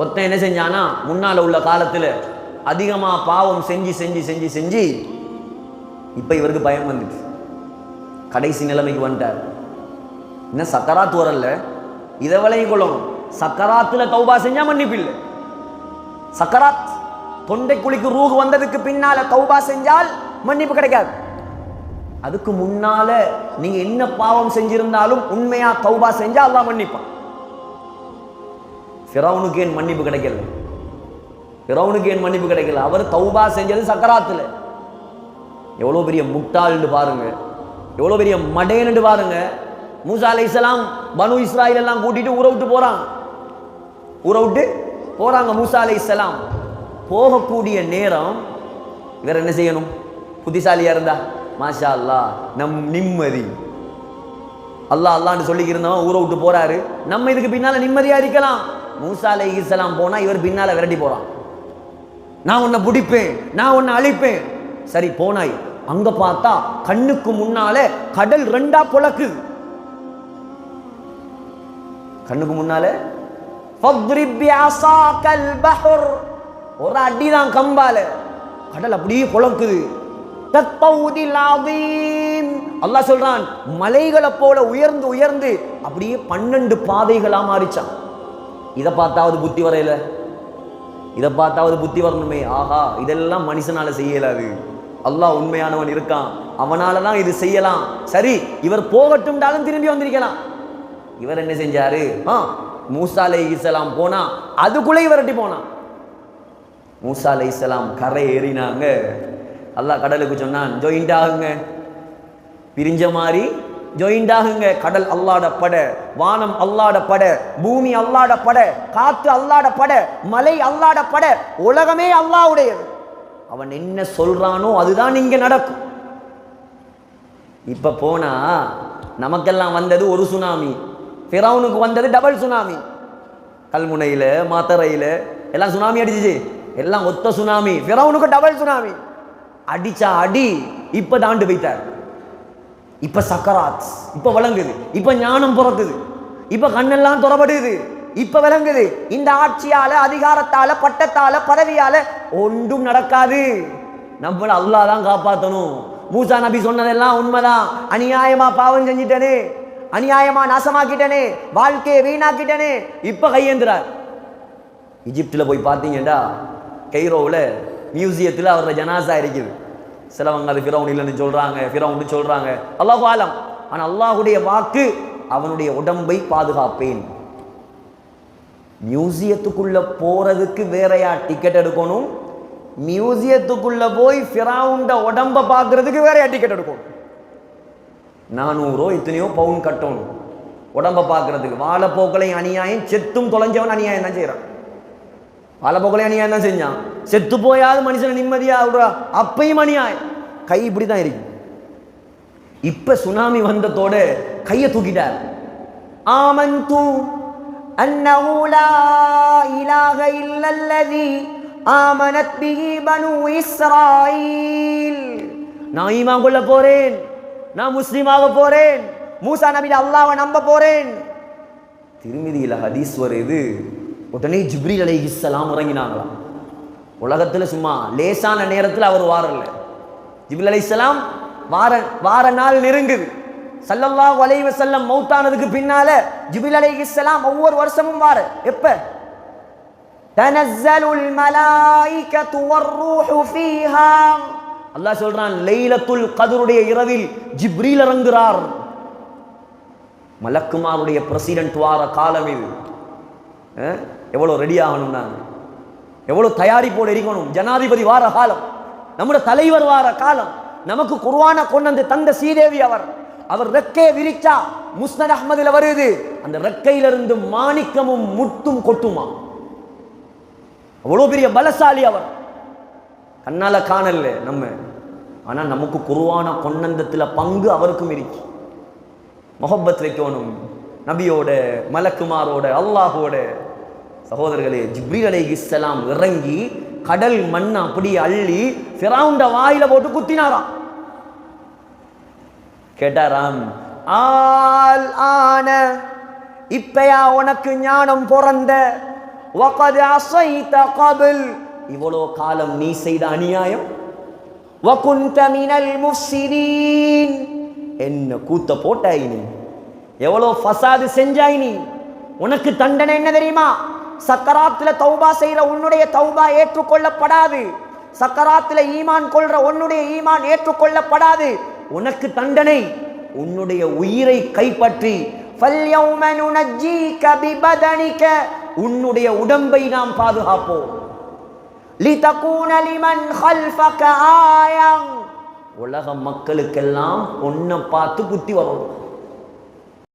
ஒருத்தன் என்ன செஞ்சானா முன்னால் உள்ள காலத்தில் அதிகமாக பாவம் செஞ்சு செஞ்சு செஞ்சு செஞ்சு இப்போ இவருக்கு பயம் வந்துச்சு. கடைசி நிலைமைக்கு வந்துட்டார். இன்னும் சக்கராத்து வரல? இதை விலையும் கொள்ளணும் சக்கராத்தில் தௌபா செஞ்சால் மன்னிப்பு இல்லை. சக்கராத் தொண்டை குழிக்கு ரூகு வந்ததுக்கு பின்னால தௌபா செஞ்சால் மன்னிப்பு கிடைக்காது. அதுக்கு முன்னால நீங்க என்ன பாவம் செஞ்சிருந்தாலும் உண்மையா தௌபா செஞ்சா அல்லாஹ் மன்னிப்பான். ஃபிரௌனுக்கு ஏன் மன்னிப்பு கிடைக்கல? ஃபிரௌனுக்கு ஏன் மன்னிப்பு கிடைக்கல? அவர் தௌபா செஞ்சது சக்கராத்தில். எவ்வளோ பெரிய முட்டாள்னு பாருங்க. எவ்வளோ பெரிய மடேன்னு பாருங்க. மூசா அலைஹிஸ்ஸலாம் பனு இஸ்ராயில் எல்லாம் கூட்டிட்டு ஊரை விட்டு போகிறாங்க ஊரை விட்டு போகிறாங்க மூசா அலைஹிஸ்ஸலாம் போகக்கூடிய நேரம் இவர் என்ன செய்யணும்? புத்திசாலியாக இருந்தா? மாஷா அல்லாஹ் நம் நிம்மதி. அல்லா அல்லான்னு சொல்லிக்கிருந்தவன் ஊரை விட்டு போறாரு. நம்ம இதுக்கு பின்னால நிம்மதியா இருக்கலாம். மூசா அலை போனால் இவர் பின்னால் விரட்டி போகிறான் நான் உன்னை பிடிப்பேன் நான் உன்னை அழிப்பேன். சரி போனாய். அங்கே பார்த்தா கண்ணுக்கு முன்னாலே கடல் ரெண்டா புழக்கு. கண்ணுக்கு முன்னாலே ஒரு அடிதான் கம்பால. கடல் அப்படியே புழக்குது. அல்லாஹ் சொல்றான் மலைகளை போல உயர்ந்து உயர்ந்து அப்படியே பன்னெண்டு பாதைகளா மாறிச்சான். இதை பார்த்தாவது புத்தி வரையில? இதை பார்த்தாவது புத்தி வரணுமே? ஆஹா இதெல்லாம் மனுஷனால செய்யலாது. அல்லாஹ் உண்மையானவன் இருக்கான். அவனால தான் இது செய்யலாம். சரி இவர் போகட்டும்டாலும் திரும்பி வந்திருக்கலாம். இவர் என்ன செஞ்சாரு? ஆ மூசா அலை இஸ்லாம் போனா அதுக்குள்ளே இவரட்டி போனான். மூசா அலை இஸ்லாம் கரை ஏறினாங்க. அல்லாஹ் கடலுக்கு சொன்னான் ஜோயிண்ட் ஆகுங்க. பிரிஞ்ச மாதிரி ஜொயிண்டாகுங்க. கடல் அல்லாடப்பட வானம் அல்லாடப்பட பூமி அல்லாடப்பட காற்று காத்து மலை அல்லாடப்பட உலகமே அல்லாவுடையது. அவன் என்ன சொல்றானோ அதுதான் இங்க நடக்கும். இப்ப போனா நமக்கெல்லாம் வந்தது ஒரு சுனாமி ஃபிரௌனுக்கு வந்தது டபுள் சுனாமி. கல்முனையில மாத்தரையில எல்லாம் சுனாமி அடிச்சிச்சு. எல்லாம் ஒத்த சுனாமி ஃபிரௌனுக்கு டபுள் சுனாமி. அடிச்சா அடி இப்ப தாண்டு வைத்தார் இப்போ சக்கராத் இப்போ விளங்குது இப்போ ஞானம் பிறக்குது. இப்போ கண்ணெல்லாம் துறப்படுது இப்போ விளங்குது. இந்த ஆட்சியால் அதிகாரத்தால் பட்டத்தால் பதவியால் ஒன்றும் நடக்காது. நம்மள அல்லா தான் காப்பாற்றணும் மூசா நபி சொன்னதெல்லாம் உண்மைதான். அநியாயமா பாவம் செஞ்சிட்டனே. அநியாயமா நாசமாக்கிட்டனே. வாழ்க்கையை வீணாக்கிட்டனே. இப்போ கையேந்துறார். இஜிப்டில் போய் பார்த்தீங்கடா கைரோவில் மியூசியத்தில் அவரோட ஜனாசா இருக்குது. சிலவங்க அது ஃபிரௌன் இல்லைன்னு சொல்கிறாங்க ஃபிரௌன்னு சொல்கிறாங்க அல்லாஹ் ஆலம். ஆனால் அல்லாஹுடைய வாக்கு அவனுடைய உடம்பை பாதுகாப்பேன். மியூசியத்துக்குள்ள போறதுக்கு வேறையா டிக்கெட் எடுக்கணும். மியூசியத்துக்குள்ளே போய் ஃபிரௌண்ட உடம்ப பார்க்கறதுக்கு வேறையா டிக்கெட் எடுக்கணும். நானூறோ எத்தனையோ பவுன் கட்டணும். உடம்ப பார்க்கறதுக்கு வாழைப்போக்களையும் அநியாயம் செத்தும் தொலைஞ்சவன் அநியாயம் தான் செய்கிறான் வாழைப்போக்களையும் அநியாயம் தான் செஞ்சான் செத்து போயாவது மனுஷன் நிம்மதியா விடுறா அப்பையும் அநியாயம் கை இப்படி தான் இருக்கு இப்ப சுனாமி வந்ததோட கையை தூக்கிட்டார் ஆமந்து அன்னஹு லா இலாஹ இல்லல்லதி ஆமனத் பிஹி பனு இஸ்ராயீல் நான் ஈமான் கொள்ள போறேன் நான் முஸ்லீமாக போறேன் மூசா நபி அல்லாஹ்வை நம்ப போறேன் திருமதியில் ஹதீஸ் வருது உடனே ஜிப்ரீல் அலைஹிஸ்ஸலாம் இறங்கினாங்களாம் உலகத்துல சும்மா லேசான நேரத்தில் அவர் வாரல. ஜிப்ரீல் அலைஹிஸ்ஸலாம் வார வார நாள் நெருங்குது. சல்லல்லா வலைவ செல்லம் மௌத்தானதுக்கு பின்னால ஜிப்ரீல் இஸ்லாம் ஒவ்வொரு வருஷமும் வார. எப்ப? தனஸ்ஸலுல் மலாயிகத்து வர்ரூஹு ஃபீஹா. அல்லாஹ் சொல்றான் லைலத்துல் கதருடைய இரவில் ஜிப்ரீல் இறங்குறார். மலக்குமாருடைய பிரசிடென்ட் வார காலம் இது. எவ்வளோ எவ்வளவு ரெடி ஆகணும் நாங்கள் எவ்வளவு தயாரிப்போடு இருக்கணும் ஜனாதிபதி வார காலம். நம்முடைய தலைவர் வார காலம். நமக்கு குர்ஆன கொண்டு வந்து தந்த சீதேவி அவர். அவர் ரெக்கையை விரிச்சா முஸ்னத் அஹமதுல வருது. அந்த ரெக்கையிலிருந்து மாணிக்கமும் முட்டும் கொட்டுமா? அவ்வளவு பெரிய பலசாலி அவர். கண்ணால காணல நம்ம. ஆனா நமக்கு குருவான கொன்னந்தத்துல பங்கு அவருக்கும் இருக்கு. முகப்பத் வைக்கணும். நபியோட மலக்குமாரோட அல்லாஹோட. சகோதரர்களே ஜிப்ரீல் அலை இஸ்லாம் இறங்கி கடல் மண் அப்படி அள்ளி ஃபிரவுண்ட வாயில போட்டு குத்தினாராம். கேட்டாராம் ஆல் ஆன இப்பயா உனக்கு ஞானம் பிறந்த வகது அசைத்த கபில் இவ்வளோ காலம் நீ செய்த அநியாயம்? வகுந்த மினல் முஃசிரீன் என்ன கூத்த போட்டாய் நீ? எவ்வளோ ஃபசாது செஞ்சாய் நீ? உனக்கு தண்டனை என்ன தெரியுமா? சக்கராத்தில் தௌபா செய்கிற உன்னுடைய தௌபா ஏற்றுக்கொள்ளப்படாது. சக்கராத்தில் ஈமான் கொள்கிற உன்னுடைய ஈமான் ஏற்றுக்கொள்ளப்படாது. உனக்கு தண்டனை உன்னுடைய உயிரை கைப்பற்றி. உன்னுடைய உடம்பை நாம் பாதுகாப்போம். உலக மக்களுக்கெல்லாம் ஒன்ன பார்த்து குத்தி வரணும்